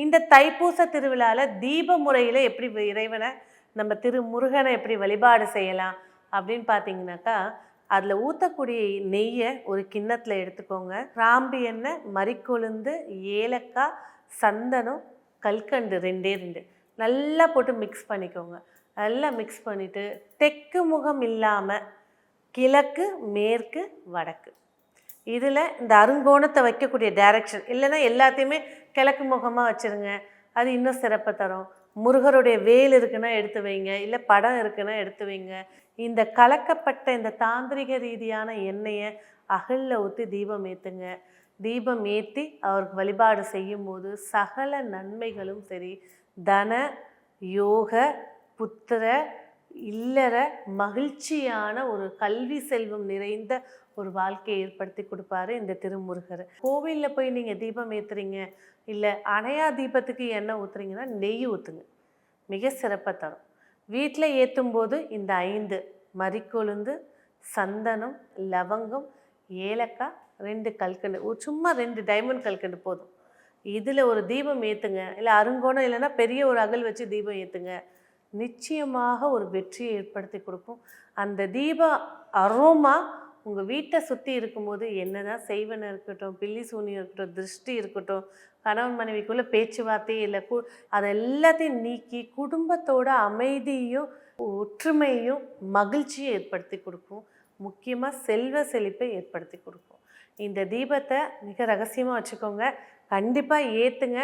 இந்த தைப்பூச திருவிழாவில் தீப முறையில் எப்படி இறைவனை நம்ம திரு முருகனை எப்படி வழிபாடு செய்யலாம் அப்படின்னு பார்த்தீங்கன்னாக்கா அதில் ஊற்றக்கூடிய நெய்யை ஒரு கிண்ணத்தில் எடுத்துக்கோங்க. கிராம்பு எண்ணெய் மறிக்கொழுந்து ஏலக்காய் சந்தனம் கல்கண்டு ரெண்டே ரெண்டு. நல்லா போட்டு மிக்ஸ் பண்ணிக்கோங்க. நல்லா மிக்ஸ் பண்ணிவிட்டு தெற்கு முகம் இல்லாமல் கிழக்கு மேற்கு வடக்கு. இதில் இந்த அருங்கோணத்தை வைக்கக்கூடிய டைரக்ஷன் இல்லைன்னா எல்லாத்தையுமே கிழக்கு முகமாக வச்சுருங்க. அது இன்னும் சிறப்பை தரும். முருகருடைய வேல் இருக்குன்னா எடுத்து வைங்க. இல்லை படம் இருக்குன்னா எடுத்து வைங்க. இந்த கலக்கப்பட்ட இந்த தாந்திரிக ரீதியான எண்ணெயை அகலில் ஊற்றி தீபம் ஏற்றுங்க தீபம் ஏற்றி அவருக்கு வழிபாடு செய்யும்போது சகல நன்மைகளும் சரி. தன யோக புத்திர இல்லற மகிழ்ச்சியான ஒரு கல்வி செல்வம் நிறைந்த ஒரு வாழ்க்கையை ஏற்படுத்தி கொடுப்பாரு இந்த திருமுருகர். கோவிலில் போய் நீங்கள் தீபம் ஏற்றுறீங்க இல்லை அணையா தீபத்துக்கு எண்ணெய் ஊற்றுறீங்கன்னா நெய் ஊற்றுங்க மிக சிறப்பாக தரும். வீட்டில் ஏற்றும் போது இந்த ஐந்து மறிக்கொழுந்து சந்தனம் லவங்கம் ஏலக்காய் ரெண்டு கல்கண்டு சும்மா ரெண்டு டைமண்ட் கல்கண்டு போதும். இதில் ஒரு தீபம் ஏற்றுங்க இல்லை அருங்கோணம் இல்லைன்னா பெரிய ஒரு அகல் வச்சு தீபம் ஏற்றுங்க நிச்சயமாக ஒரு வெற்றியை ஏற்படுத்தி கொடுக்கும். அந்த தீப அரோமா உங்கள் வீட்டை சுற்றி இருக்கும்போது என்ன தான் செய்வன இருக்கட்டும் பில்லி சூனியம் இருக்கட்டும் திருஷ்டி இருக்கட்டும் கணவன் மனைவிக்குள்ளே பேச்சுவார்த்தை இல்லை கு அதை எல்லாத்தையும் நீக்கி குடும்பத்தோட அமைதியும் ஒற்றுமையும் மகிழ்ச்சியை ஏற்படுத்தி கொடுக்கும். முக்கியமாக செல்வ செழிப்பை ஏற்படுத்தி கொடுக்கும். இந்த தீபத்தை மிக ரகசியமாக வச்சுக்கோங்க. கண்டிப்பாக ஏற்றுங்க